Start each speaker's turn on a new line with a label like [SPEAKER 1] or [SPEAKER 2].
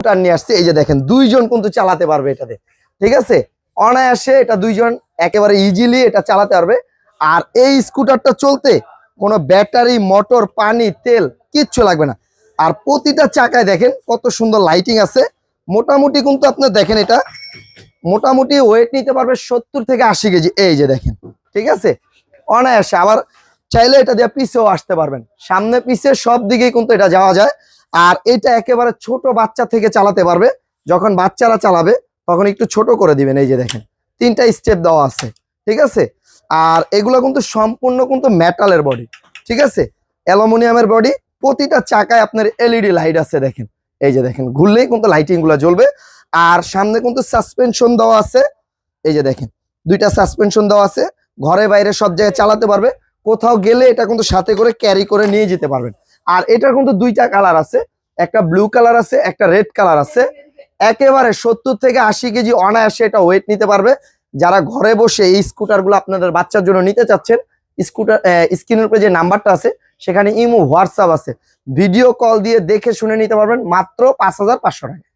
[SPEAKER 1] Scooter নিয়ে আসছে, এই যে দেখেন, দুইজন কিন্তু চালাতে পারবে এটাতে, ঠিক আছে? অনায়াসে এটা দুইজন একেবারে ইজিলি এটা চালাতে পারবে। আর এই স্কুটারটা চলতে কোনো ব্যাটারি মোটর পানি, তেল কিচ্ছু লাগবে না। আর প্রতিটা চাকায় দেখেন কত সুন্দর লাইটিং আছে। মোটামুটি কিন্তু আপনার দেখেন এটা, মোটামুটি ওয়েট নিতে পারবে সত্তর থেকে আশি কেজি, এই যে দেখেন, ঠিক আছে? অনায়াসে, আবার চাইলে এটা দিয়ে পিছেও আসতে পারবেন। সামনে পিছে সব দিকেই কিন্তু এটা যাওয়া যায়। আর এটা একেবারে ছোট বাচ্চা থেকে চালাতে পারবে। যখন বাচ্চারা চালাবে, তখন একটু ছোট করে দিবেন, এই যে দেখেন। তিনটা স্টেপ দেওয়া আছে, ঠিক আছে? আর এগুলো কিন্তু সম্পূর্ণ কিন্তু মেটালের বডি ঠিক আছে? অ্যালুমিনিয়ামের বডি প্রতিটা চাকায় আপনার এলইডি লাইট আছে, দেখেন। এই যে দেখেন, ঘুরলেই কিন্তু লাইটিংগুলো জ্বলবে। আর সামনে কিন্তু সাসপেনশন দেওয়া আছে। এই যে দেখেন, দুইটা সাসপেনশন দেওয়া আছে। ঘরে বাইরে সব জায়গায় চালাতে পারবে। কোথাও গেলে এটা কিন্তু সাথে করে ক্যারি করে নিয়ে যেতে পারবেন। আর এটার কিন্তু দুইটা কালার আছে। একটা ব্লু কালার আছে, একটা রেড কালার আছে। একেবারে সত্তর থেকে আশি কেজি অনায়াসে এটা ওয়েট নিতে পারবে। যারা ঘরে বসে এই স্কুটারগুলো আপনাদের বাচ্চার জন্য নিতে চাচ্ছেন স্কুটার স্ক্রিনের উপরে যে নাম্বারটা আছে, সেখানে ইমো, হোয়াটসঅ্যাপ আছে। ভিডিও কল দিয়ে দেখে শুনে নিতে পারবেন মাত্র পাঁচ হাজার পাঁচশো টাকা।